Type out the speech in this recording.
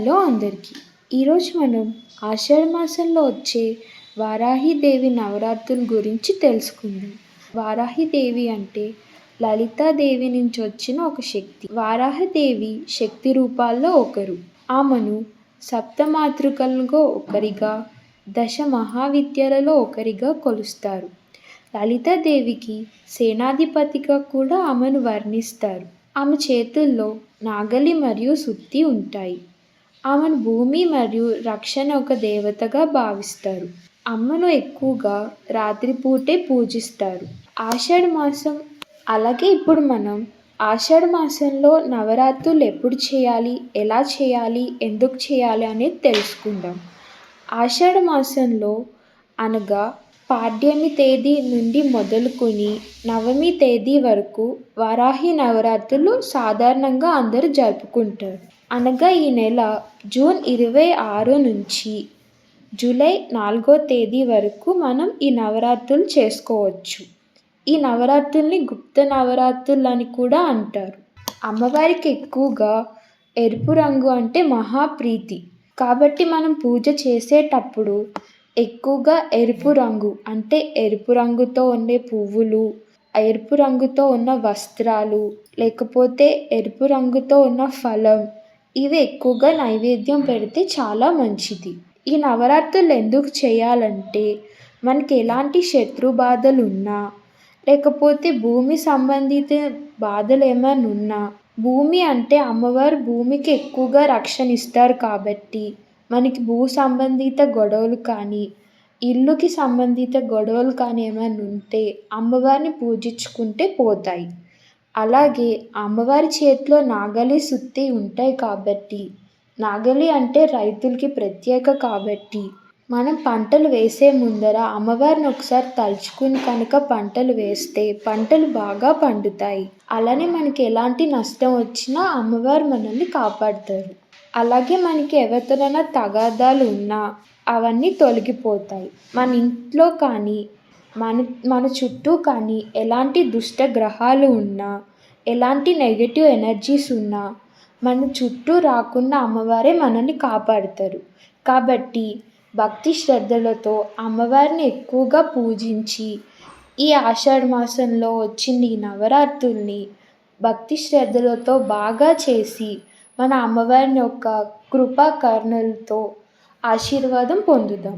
Hello అందరికీ. ఈరోజు మనం ఆషాఢ మాసంలో వచ్చే వారాహిదేవి నవరాత్రుల గురించి తెలుసుకుందాం. వారాహిదేవి అంటే లలితాదేవి నుంచి వచ్చిన ఒక శక్తి. వారాహిదేవి శక్తి రూపాల్లో ఒకరు. ఆమెను సప్తమాతృకలుగా ఒకరిగా దశ మహావిద్యలలో ఒకరిగా కొలుస్తారు. లలితాదేవికి సేనాధిపతిగా కూడా ఆమెను వర్ణిస్తారు. ఆమె చేతుల్లో నాగలి మరియు సుత్తి ఉంటాయి. ఆమెను భూమి మరియు రక్షణ ఒక దేవతగా భావిస్తారు. అమ్మను ఎక్కువగా రాత్రిపూటే పూజిస్తారు. ఆషాఢ మాసం అలాగే ఇప్పుడు మనం ఆషాఢ మాసంలో నవరాత్రులు ఎప్పుడు చేయాలి ఎలా చేయాలి ఎందుకు చేయాలి అనేది తెలుసుకుందాం. ఆషాఢ మాసంలో అనగా పాడ్యమి తేదీ నుండి మొదలుకొని నవమి తేదీ వరకు వారాహి నవరాత్రులు సాధారణంగా అందరూ జరుపుకుంటారు. అనగా ఈ నెల జూన్ ఇరవై ఆరు నుంచి జూలై నాలుగో తేదీ వరకు మనం ఈ నవరాత్రులు చేసుకోవచ్చు. ఈ నవరాత్రుల్ని గుప్త నవరాత్రులు అని కూడా అంటారు. అమ్మవారికి ఎక్కువగా ఎరుపు రంగు అంటే మహాప్రీతి. కాబట్టి మనం పూజ చేసేటప్పుడు ఎక్కువగా ఎరుపు రంగు అంటే ఎరుపు రంగుతో ఉండే పువ్వులు ఎరుపు రంగుతో ఉన్న వస్త్రాలు లేకపోతే ఎరుపు రంగుతో ఉన్న ఫలం ఇవి ఎక్కువగా నైవేద్యం పెడితే చాలా మంచిది. ఈ నవరాత్రులు ఎందుకు చేయాలంటే మనకి ఎలాంటి శత్రు బాధలు ఉన్నా లేకపోతే భూమి సంబంధిత బాధలు ఏమైనా ఉన్నా భూమి అంటే అమ్మవారు భూమికి ఎక్కువగా రక్షణ ఇస్తారు కాబట్టి మనకి భూ సంబంధిత గొడవలు కానీ ఇల్లుకి సంబంధిత గొడవలు కానీ ఏమైనా ఉంటే అమ్మవారిని పూజించుకుంటే పోతాయి. అలాగే అమ్మవారి చేతిలో నాగలి సుత్తి ఉంటాయి కాబట్టి నాగలి అంటే రైతులకి ప్రత్యేక కాబట్టి మనం పంటలు వేసే ముందర అమ్మవారిని ఒకసారి తలుచుకుని కనుక పంటలు వేస్తే పంటలు బాగా పండుతాయి. అలానే మనకి ఎలాంటి నష్టం వచ్చినా అమ్మవారు మనల్ని కాపాడుతారు. అలాగే మనకి ఎవరితోనైనా తగాదాలు ఉన్నా అవన్నీ తొలగిపోతాయి. మన ఇంట్లో కానీ మన మన చుట్టూ కానీ ఎలాంటి దుష్ట గ్రహాలు ఉన్నా ఎలాంటి నెగటివ్ ఎనర్జీస్ ఉన్నా మన చుట్టూ రాకుండా అమ్మవారే మనల్ని కాపాడుతారు. కాబట్టి భక్తి శ్రద్ధలతో అమ్మవారిని ఎక్కువగా పూజించి ఈ ఆషాఢ మాసంలో వచ్చిన ఈ నవరాత్రుల్ని భక్తి శ్రద్ధలతో బాగా చేసి మన అమ్మవారిని యొక్క కృపా కరుణలతో ఆశీర్వాదం పొందుదాం.